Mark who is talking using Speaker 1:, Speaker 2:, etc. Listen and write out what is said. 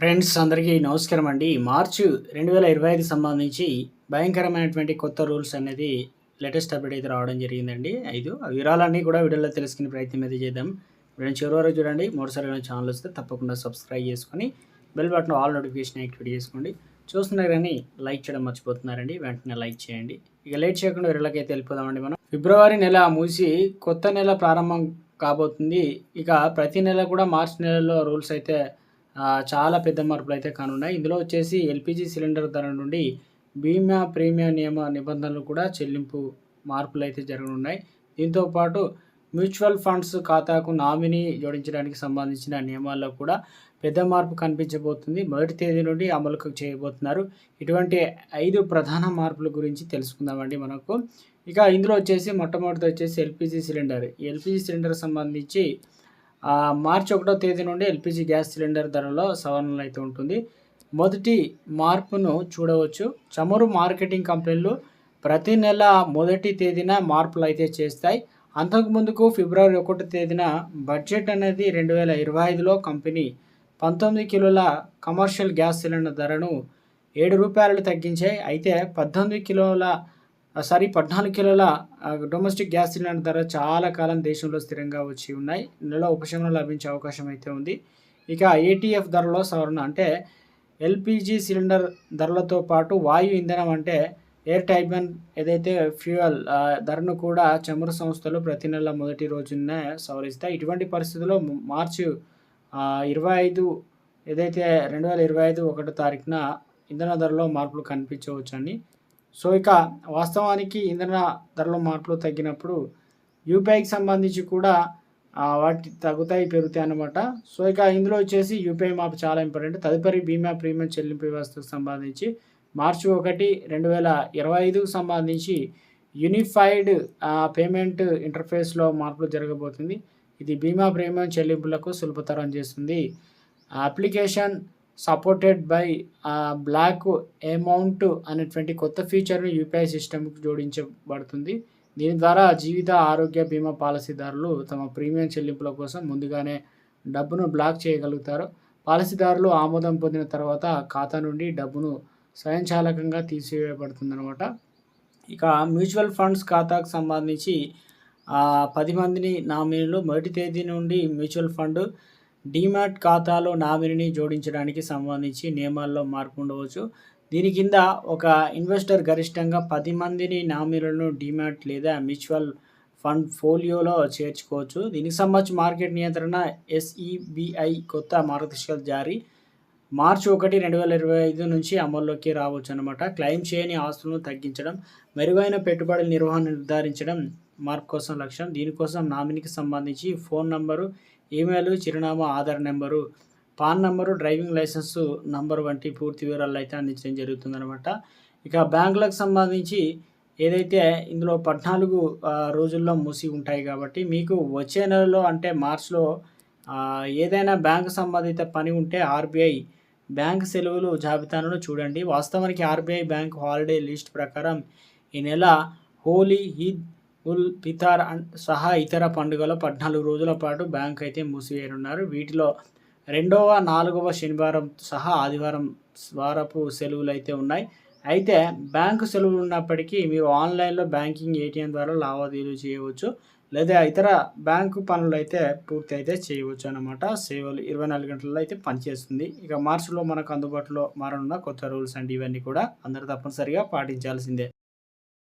Speaker 1: Friends అందరికీ నమస్కారం అండి. మార్చి రెండు వేల ఇరవై ఐదు సంబంధించి భయంకరమైనటువంటి కొత్త రూల్స్ అనేది లేటెస్ట్ అప్డేట్ అయితే రావడం జరిగిందండి. ఐదు ఆ వివరాలన్నీ కూడా వీడియోలో తెలుసుకునే ప్రయత్నం అయితే చేద్దాం. వీడియో చివరి వరకు చూడండి. మూడుసారి ఛానల్ వస్తే తప్పకుండా సబ్స్క్రైబ్ చేసుకొని bell button all notification activate చేసుకోండి. చూస్తున్నారు కానీ లైక్ చేయడం మర్చిపోతున్నారండి. వెంటనే లైక్ చేయండి. ఇక లేట్ చేయకుండా వీళ్ళకైతే వెళ్ళిపోదామండి మనం. ఫిబ్రవరి నెల మూసి కొత్త నెల ప్రారంభం కాబోతుంది. ఇక ప్రతి నెల కూడా మార్చి నెలలో రూల్స్ అయితే చాలా పెద్ద మార్పులు అయితే కానున్నాయి. ఇందులో వచ్చేసి ఎల్పిజి సిలిండర్ ధర నుండి బీమా ప్రీమియం నియమ నిబంధనలు కూడా చెల్లింపు మార్పులు అయితే జరగనున్నాయి. దీంతో పాటు మ్యూచువల్ ఫండ్స్ ఖాతాకు నామినీ జోడించడానికి సంబంధించిన నియమాల్లో కూడా పెద్ద మార్పు కనిపించబోతుంది. మొదటి తేదీ నుండి అమలుకు చేయబోతున్నారు. ఇటువంటి ఐదు ప్రధాన మార్పుల గురించి తెలుసుకుందామండి మనకు. ఇక ఇందులో వచ్చేసి మొట్టమొదటి వచ్చేసి ఎల్పిజి సిలిండర్. ఎల్పిజి సిలిండర్ సంబంధించి మార్చి ఒకటో తేదీ నుండి ఎల్పిజి గ్యాస్ సిలిండర్ ధరలో సవరణలు అయితే ఉంటుంది. మొదటి మార్పును చూడవచ్చు. చమురు మార్కెటింగ్ కంపెనీలు ప్రతి నెల మొదటి తేదీన మార్పులు అయితే చేస్తాయి. అంతకుముందుకు ఫిబ్రవరి ఒకటో తేదీన బడ్జెట్ అనేది రెండు వేల ఇరవై ఐదులో కంపెనీ పంతొమ్మిది కిలోల కమర్షియల్ గ్యాస్ సిలిండర్ ధరను ఏడు రూపాయలు తగ్గించాయి. అయితే పద్దెనిమిది కిలోల సారీ పద్నాలుగు కిలోల డొమెస్టిక్ గ్యాస్ సిలిండర్ ధర చాలా కాలం దేశంలో స్థిరంగా వచ్చి ఉన్నాయి. నెలలో ఉపశమనం లభించే అవకాశం అయితే ఉంది. ఇక ఏటీఎఫ్ ధరలో సవరణ అంటే ఎల్పిజి సిలిండర్ ధరలతో పాటు వాయు ఇంధనం అంటే ఎయిర్ టైబన్ ఏదైతే ఫ్యూయల్ ధరను కూడా చమురు సంస్థలు ప్రతి నెల మొదటి రోజునే సవరిస్తాయి. ఇటువంటి పరిస్థితుల్లో మార్చి ఇరవై ఐదు ఏదైతే రెండు వేల ఇరవై ఐదు ఒకటో తారీఖున ఇంధన ధరలో మార్పులు కనిపించవచ్చని సో ఇక వాస్తవానికి ఇంధన ధరల మార్పులు తగ్గినప్పుడు యూపీఐకి సంబంధించి కూడా వాటి తగ్గుతాయి పెరుగుతాయి అన్నమాట. సో ఇక ఇందులో వచ్చేసి యూపీఐ మాప్ చాలా ఇంపార్టెంట్. తదుపరి బీమా ప్రీమియం చెల్లింపు వ్యవస్థకు సంబంధించి మార్చి ఒకటి రెండు వేల ఇరవై ఐదుకు సంబంధించి యూనిఫైడ్ పేమెంట్ ఇంటర్ఫేస్లో మార్పులు జరగబోతుంది. ఇది బీమా ప్రీమియం చెల్లింపులకు సులభతరం చేస్తుంది. Application supported by block amount అనేటువంటి కొత్త ఫీచర్ను యూపీఐ సిస్టమ్కి జోడించబడుతుంది. దీని ద్వారా జీవిత ఆరోగ్య బీమా పాలసీదారులు తమ ప్రీమియం చెల్లింపుల కోసం ముందుగానే డబ్బును బ్లాక్ చేయగలుగుతారు. పాలసీదారులు ఆమోదం పొందిన తర్వాత ఖాతా నుండి డబ్బును స్వయంచాలకంగా తీసివేయబడుతుందనమాట ఇక మ్యూచువల్ ఫండ్స్ ఖాతాకు సంబంధించి పది మందిని నామినీలు మొదటి తేదీ నుండి మ్యూచువల్ ఫండ్ డీమాట్ ఖాతాలో నామినీని జోడించడానికి సంబంధించి నియమాల్లో మార్పు ఉండవచ్చు. దీని కింద ఒక ఇన్వెస్టర్ గరిష్టంగా పది మందిని నామినీలను డీమాట్ లేదా మ్యూచువల్ ఫండ్ ఫోలియోలో చేర్చుకోవచ్చు. దీనికి సంబంధించి మార్కెట్ నియంత్రణ ఎస్ఈబిఐ కొత్త మార్గదర్శకాలు జారీ. మార్చి ఒకటి రెండు వేల ఇరవై ఐదు నుంచి అమల్లోకి రావచ్చు అనమాట క్లెయిమ్ చేయని ఆస్తులను తగ్గించడం మెరుగైన పెట్టుబడుల నిర్వహణ నిర్ధారించడం మార్పు కోసం లక్ష్యం. దీనికోసం నామినీకి సంబంధించి ఫోన్ నంబరు ఈమెయిల్ చిరునామా Aadhaar number PAN number driving licence number వంటి పూర్తి వివరాలు అయితే అందించడం జరుగుతుందనమాట ఇక బ్యాంకులకు సంబంధించి ఏదైతే ఇందులో పద్నాలుగు రోజుల్లో మూసి ఉంటాయి కాబట్టి మీకు వచ్చే నెలలో అంటే మార్చ్లో ఏదైనా బ్యాంకు సంబంధిత పని ఉంటే ఆర్బీఐ బ్యాంక్ సెలవులు జాబితాను చూడండి. వాస్తవానికి ఆర్బీఐ బ్యాంక్ హాలిడే లిస్ట్ ప్రకారం ఈ నెల హోలీ ఈద్ ఉల్ ఫితార్ సహా ఇతర పండుగలు పద్నాలుగు రోజుల పాటు బ్యాంక్ అయితే మూసివేయనున్నారు. వీటిలో రెండవ నాలుగవ శనివారం సహా ఆదివారం వారపు సెలవులు అయితే ఉన్నాయి. అయితే బ్యాంకు సెలవులు ఉన్నప్పటికీ మీరు ఆన్లైన్లో బ్యాంకింగ్ ఏటీఎం ద్వారా లావాదేవీలు చేయవచ్చు లేదా ఇతర బ్యాంకు పనులు అయితే పూర్తి అయితే చేయవచ్చు అనమాట సేవలు ఇరవై నాలుగు గంటల్లో అయితే పనిచేస్తుంది. ఇక మార్చిలో మనకు అందుబాటులో మారనున్న కొత్త రూల్స్ అండ్ ఇవన్నీ కూడా అందరూ తప్పనిసరిగా పాటించాల్సిందే.